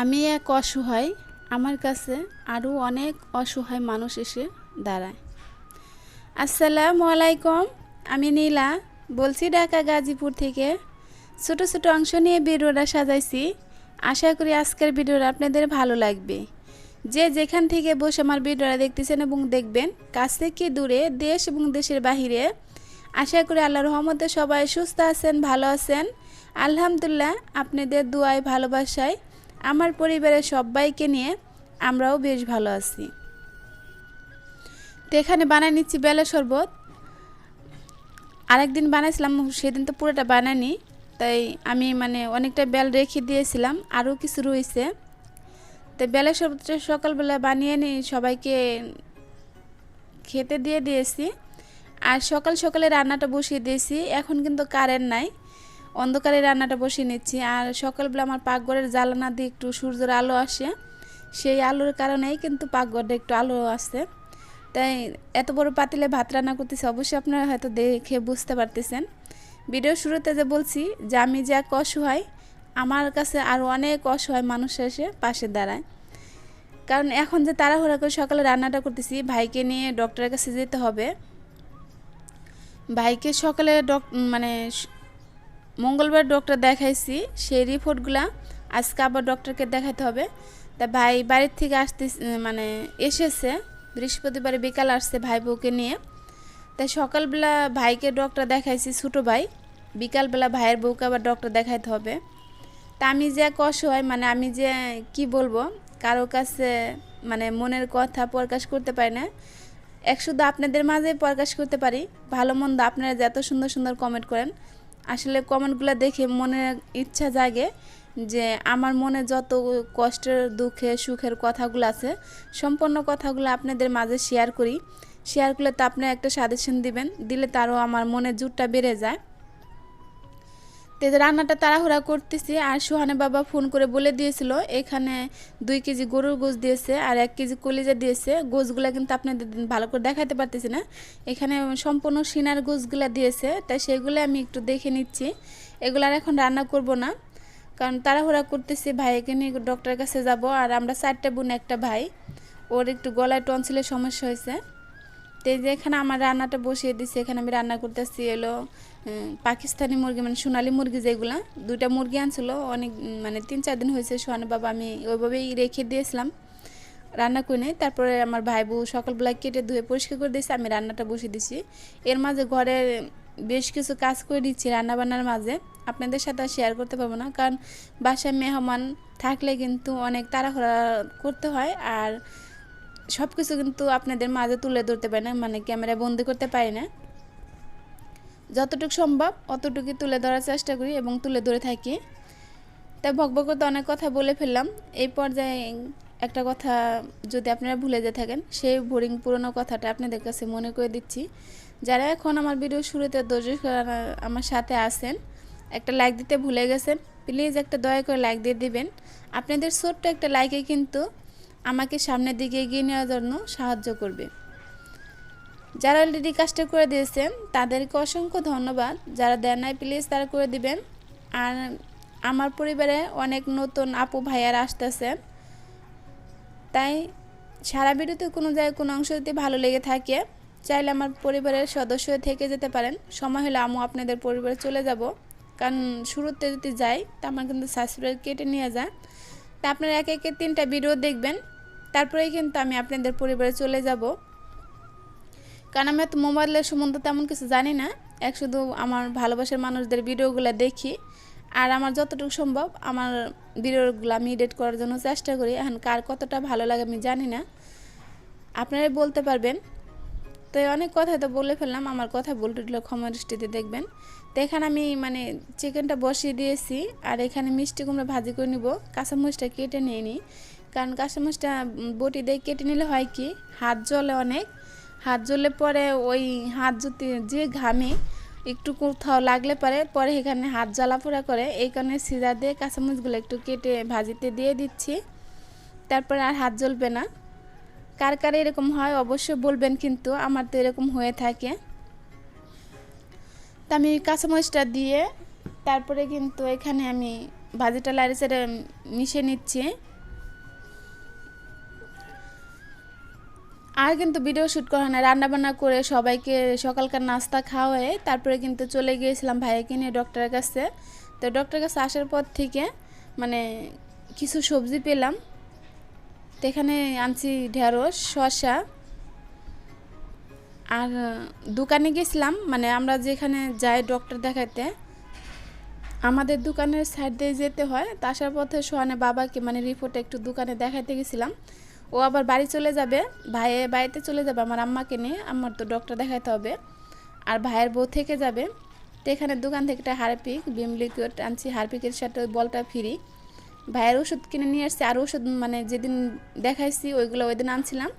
আমি এক অসহায়, আমার কাছে আরও অনেক অসহায় মানুষ এসে দাঁড়ায়। আসসালামু আলাইকুম, আমি নীলা, বলছি ঢাকা গাজীপুর থেকে। ছোট ছোট অংশ নিয়ে ভিডিওটা সাজাইছি। আশা করি আজকের ভিডিওটা আপনাদের ভালো লাগবে। যে যেখান থেকে বসে আমার ভিডিওটা দেখতেছেন এবং দেখবেন, কাছ থেকে দূরে দেশ এবং দেশের বাহিরে, আশা করি আল্লাহ রহমতে সবাই সুস্থ আছেন, ভালো আছেন। আলহামদুলিল্লাহ, আপনাদের দুয়ায়, ভালোবাসায় আমার পরিবারের সবাইকে নিয়ে আমরাও বেশ ভালো আছি। তো এখানে বানায় নিচ্ছি বেলা শরবত। আরেকদিন বানাইছিলাম, সেদিন তো পুরোটা বানানি তাই আমি মানে অনেকটা বেল রেখে দিয়েছিলাম, আরও কিছু রয়েছে। তো বেলা শরবতটা সকালবেলা বানিয়ে নিই সবাইকে খেতে দিয়ে দিয়েছি। আর সকাল সকালে রান্নাটা বসিয়ে দিয়েছি, এখন কিন্তু কারেন্ট নাই। অন্ধকারে রান্নাটা বসিয়ে নিচ্ছি। আর সকালবেলা আমার পাকঘরের জ্বালানা দিয়ে একটু সূর্যের আলো আসে। সেই আলোর কারণেই কিন্তু পাকঘরটা একটু আলো আসছে তাই এত বড় পাতিলে ভাত রান্না করতেছি, অবশ্যই আপনারা হয়তো দেখে বুঝতে পারতেছেন। ভিডিও শুরুতে যে বলছি, যে আমি যে অসহায়, আমার কাছে আরও অনেক অসহায় মানুষ এসে পাশে দাঁড়ায়। কারণ এখন যে তাড়াহুড়া করে সকালে রান্নাটা করতেছি, ভাইকে নিয়ে ডক্টরের কাছে যেতে হবে। ভাইকে সকালে ডক মানে মঙ্গলবার ডক্টর দেখাইছি, সেই রিপোর্টগুলা আজকে আবার ডক্টরকে দেখাতে হবে। তা ভাই বাড়ির থেকে আসতে মানে এসেছে, বৃহস্পতিবার বিকাল আসছে ভাই বউকে নিয়ে। তাই সকালবেলা ভাইকে ডক্টর দেখাইছি, ছোটো ভাই। বিকালবেলা ভাইয়ের বউকে আবার ডক্টর দেখাইতে হবে। তা আমি যে অসহায় মানে আমি যে কি বলব, কারও কাছে মানে মনের কথা প্রকাশ করতে পারি না। এক শুধু আপনাদের মাঝে প্রকাশ করতে পারি, ভালো মন্দ আপনারা যে এত সুন্দর সুন্দর কমেন্ট করেন আসলে কমেন্টগুলো দেখে মনে ইচ্ছা জাগে যে আমার মনে যত কষ্টের দুঃখে সুখের কথাগুলো আছে, সম্পূর্ণ কথাগুলো আপনাদের মাঝে শেয়ার করি। শেয়ার করলে তো আপনি একটা সাজেশন দিবেন, দিলে তারও আমার মনে জুটটা বেড়ে যায়। তো রান্নাটা তাড়াহুড়া করতেছি, আর সুহানে বাবা ফোন করে বলে দিয়েছিল, এখানে দুই কেজি গরুর গোছ দিয়েছে, আর এক কেজি কলিজা দিয়েছে। গোছগুলো কিন্তু আপনাদের ভালো করে দেখাতে পারতেছি না। এখানে সম্পূর্ণ সিনার গোছগুলো দিয়েছে তাই সেগুলো আমি একটু দেখে নিচ্ছি। এগুলো আর এখন রান্না করব না, কারণ তাড়াহুড়া করতেছি, ভাইকে নিয়ে ডক্টরের কাছে যাব, আর আমরা চারটে বোন, একটা ভাই। ওর একটু গলায় টনসিলের সমস্যা হয়েছে। তো এই যে এখানে আমার রান্নাটা বসিয়ে দিচ্ছি এখানে আমি রান্না করতেছি, এলো। পাকিস্তানি মুরগি মানে সোনালি মুরগি যেগুলো, দুইটা মুরগি আনছিল, অনেক মানে তিন চার দিন হয়েছে সোহানে বাবা, আমি ওইভাবেই রেখে দিয়েছিলাম। রান্না করে নেই, তারপরে আমার ভাই বউ সকালবেলা কেটে ধুয়ে পরিষ্কার করে দিয়েছি, আমি রান্নাটা বসিয়ে দিছি। এর মাঝে ঘরে বেশ কিছু কাজ করে দিচ্ছি রান্না বান্নার মাঝে, আপনাদের সাথে শেয়ার করতে পারব না, কারণ বাসায় মেহমান থাকলে কিন্তু অনেক তাড়াহুড়া করতে হয়, আর সব কিছু কিন্তু আপনাদের মাঝে তুলে ধরতে পারি না মানে ক্যামেরা বন্দি করতে পারি না। যতটুকু সম্ভব অতটুকুই তুলে ধরার চেষ্টা করি এবং তুলে ধরে থাকি। তাই করতে অনেক কথা বলে ফেললাম। এই পর্যায়ে একটা কথা যদি আপনারা ভুলে যেয়ে থাকেন, সেই বোরিং পুরনো কথাটা আপনাদের কাছে মনে করে দিচ্ছি। যারা এখন আমার ভিডিও শুরুতে ধৈর্য আমার সাথে আসেন একটা লাইক দিতে ভুলে গেছেন প্লিজ একটা দয়া করে লাইক দিয়ে দিবেন। আপনাদের ছোট্ট একটা লাইকে কিন্তু আমাকে সামনের দিকে এগিয়ে নেওয়ার জন্য সাহায্য করবে। যারা অলরেডি কাজটা করে দিয়েছেন, তাদেরকে অসংখ্য ধন্যবাদ। যারা দেন নাই প্লিজ তারা করে দিবেন। আর আমার পরিবারে অনেক নতুন আপু, ভাইয়ারা আসতেছে। তাই সারা ভিডিওতে কোনো জায়গায় কোনো অংশ যদি ভালো লেগে থাকে, চাইলে আমার পরিবারের সদস্য থেকে যেতে পারেন। সময় হলে আমু আপনাদের পরিবারে চলে যাব। কারণ শুরুতে যদি যাই, তা আমার কিন্তু সাবস্ক্রাইব কেটে নিয়ে যায়। তা আপনারা একে একে তিনটা ভিডিও দেখবেন। তারপরেই কিন্তু আমি আপনাদের পরিবারে চলে যাব। কারণ আমি এত মোবাইলের সম্বন্ধে তেমন কিছু জানি না। এক শুধু আমার ভালোবাসার মানুষদের ভিডিওগুলো দেখি। আর আমার যতটুকু সম্ভব আমার ভিডিওগুলো আমি এডিট করার জন্য চেষ্টা করি। এখন কার কতটা ভালো লাগে আমি জানি না। আপনারাই বলতে পারবেন। তো অনেক কথা তো বলে ফেললাম। আমার কথা বলতে ক্ষমা দৃষ্টিতে দেখবেন। তো এখানে আমি মানে চিকেনটা বসিয়ে দিয়েছি। আর এখানে মিষ্টি কুমড়া ভাজি করে নিব। কাঁচামরিচটা কেটে নিয়ে নিই। কারণ কাঁচামরিচটা বটি দিয়ে কেটে নিলে হয় কি? হাত জলে অনেক। হাত জ্বললে পরে ওই হাত যদি যে ঘামে, একটু কোথাও লাগলে পরে পরে এখানে হাত জ্বালা পোড়া করে, এই কারণে সিজার দিয়ে কাঁচামরিচগুলো একটু কেটে ভাজিতে দিয়ে দিচ্ছি। তারপরে আর হাত জ্বলবে না। কার কার এরকম হয় অবশ্যই বলবেন কিন্তু, আমার তো এরকম হয়ে থাকে। তা আমি কাঁচামরিচটা দিয়ে, তারপরে কিন্তু এখানে আমি ভাজিটা লাড়ি চেড়ে মিশিয়ে নিচ্ছি। আর কিন্তু ভিডিও শ্যুট করা হয় না, রান্নাবান্না করে সবাইকে সকালকার নাস্তা খাওয়ায়ে তারপরে কিন্তু চলে গিয়েছিলাম ভাইকে নিয়ে ডক্টরের কাছে। তো ডক্টরের কাছে আসার পর থেকে মানে কিছু সবজি পেলাম। তো এখানে আনছি ঢেঁড়স, শসা আর দোকানে গেছিলাম। মানে আমরা যেখানে যাই ডক্টর দেখাতে আমাদের দোকানের সাইড দিয়ে যেতে হয়। তা আসার পথে সোহানে বাবাকে মানে রিপোর্টে একটু দোকানে দেখাতে গেছিলাম। ও আবার বাড়ি চলে যাবে। ভাইয়ে বাড়িতে চলে যাবে আমার আম্মাকে নিয়ে। আমার তো ডক্টর দেখাতে হবে। আর ভাইয়ের বউ থেকে যাবে। তো এখানে দোকান থেকে একটা হারপিক, বিম লিকুইড আনছি। হারপিকের সাথে ওই বলটা ফ্রি ভাইয়ের ওষুধ কিনে নিয়ে আসছি। আর ওষুধ মানে যেদিন দেখাইছি, ওইগুলো ওই দিন আনছিলাম।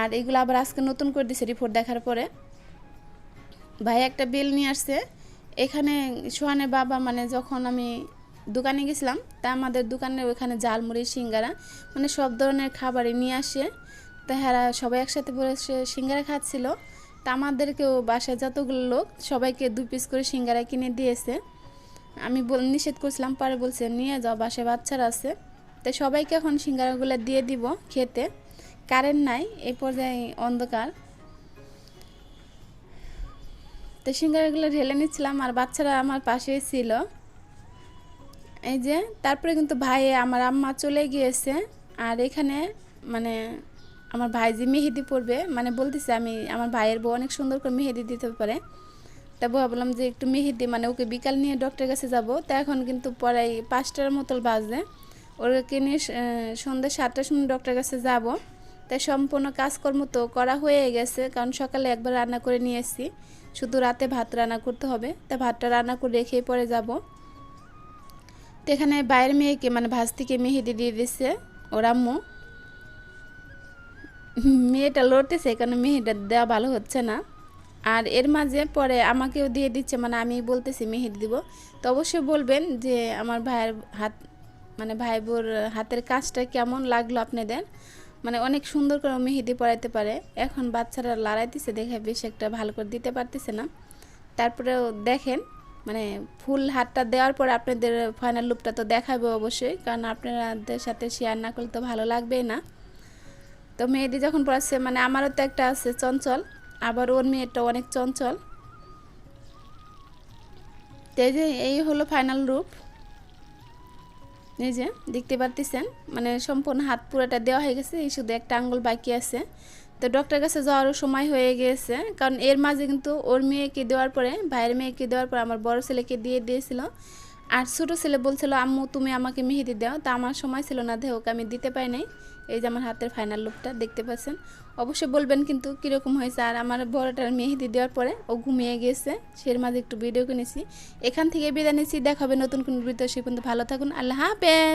আর এগুলো আবার আজকে নতুন করে দিছে রিপোর্ট দেখার পরে। ভাই একটা বিল নিয়ে আসছে। এখানে সোহানের বাবা মানে যখন আমি দোকানে গেছিলাম, তা আমাদের দোকানে ওখানে জালমুড়ি সিঙ্গারা মানে সব ধরনের খাবারই নিয়ে আসে। তা হ্যাঁ সবাই একসাথে বসে সিঙ্গারা খাচ্ছিল। তা আমাদেরকেও বাসায় যতগুলো লোক, সবাইকে দু পিস করে সিঙ্গারা কিনে দিয়েছে। আমি নিষেধ করছিলাম, পরে বলছে, নিয়ে যাও, বাসায় বাচ্চারা আছে। তাই সবাইকে এখন সিঙ্গারাগুলো দিয়ে দিব খেতে। কারেন্ট নাই এই পর্যায়ে অন্ধকার। তো সিঙ্গারাগুলো ঢেলে নিচ্ছিলাম, আর বাচ্চারা আমার পাশেই ছিল। এই যে, তারপরে কিন্তু ভাই আমার আম্মা চলে গিয়েছে, আর এখানে মানে আমার ভাই যে মেহেদি পড়বে মানে বলতেছে আমি, আমার ভাইয়ের বউ অনেক সুন্দর করে মেহেদি দিতে পারে। তা ভাবলাম যে একটু মেহেদি মানে ওকে বিকাল নিয়ে ডক্টরের কাছে যাব। তা এখন কিন্তু পরে পাঁচটার মতো বাজে। ওকে নিয়ে সন্ধ্যে সাতটার সময় ডক্টরের কাছে যাব। তাই সম্পূর্ণ কাজকর্ম তো করা হয়ে গেছে, কারণ সকালে একবার রান্না করে নিয়ে এসেছি। শুধু রাতে ভাত রান্না করতে হবে। তা ভাতটা রান্না করে রেখেই পরে যাব। তো এখানে বাইরের মেয়েকে মানে ভাজ থেকে মেহেদি দিয়ে দিচ্ছে ওর আম্মু। মেয়েটা লড়তেছে কারণ মেহেটা দেওয়া ভালো হচ্ছে না। আর এর মাঝে পরে আমাকেও দিয়ে দিচ্ছে মানে আমি বলতেছি মেহেদি দিব। তো অবশ্যই বলবেন যে আমার ভাইয়ের হাত মানে ভাই বোর হাতের কাজটা কেমন লাগল আপনাদের? মানে অনেক সুন্দর করে মেহেদি পড়াইতে পারে। এখন বাচ্চারা লড়াইতেছে, দেখে বেশ একটা ভালো করে দিতে পারতেছে না। তারপরেও দেখেন মানে ফুল হাতটা দেওয়ার পর আপনাদের ফাইনাল লুকটা তো দেখাবে অবশ্যই, কারণ আপনাদের সাথে শেয়ার না করলে তো ভালো লাগবেই না। তো মেহেদি যখন পড়াচ্ছে মানে আমারও তো একটা আছে চঞ্চল, আবার ওর মেয়েটা অনেক চঞ্চল। তো এই যে, এই হলো ফাইনাল রূপ এই যে, দেখতে পারতেছেন? মানে সম্পূর্ণ হাত পুরোটা দেওয়া হয়ে গেছে শুধু একটা আঙ্গুল বাকি আছে। তো ডক্টর কাছে যাওয়ারও সময় হয়ে গিয়েছে কারণ এর মাঝে কিন্তু ওর মেয়েকে দেওয়ার পরে, ভাইয়ের মেয়েকে দেওয়ার পরে আমার বড় ছেলেকে দিয়ে দিয়েছিল। আর ছোটো ছেলে বলছিল, আম্মু, তুমি আমাকে মেহেদি দাও। তা আমার সময় ছিল না দেহ আমি দিতে পাই নাই। এই যে আমার হাতের ফাইনাল লুকটা দেখতে পাচ্ছেন। অবশ্যই বলবেন কিন্তু কীরকম হয়েছে। আর আমার বড়টার মেহেদি দেওয়ার পরে ও ঘুমিয়ে গিয়েছে সের মাঝে একটু ভিডিও কিনেছি। এখান থেকে বিদায় নিয়েছি দেখাবে নতুন কোনো ভিডিও সে পর্যন্ত ভালো থাকুন। আল্লাহ হাফেজ!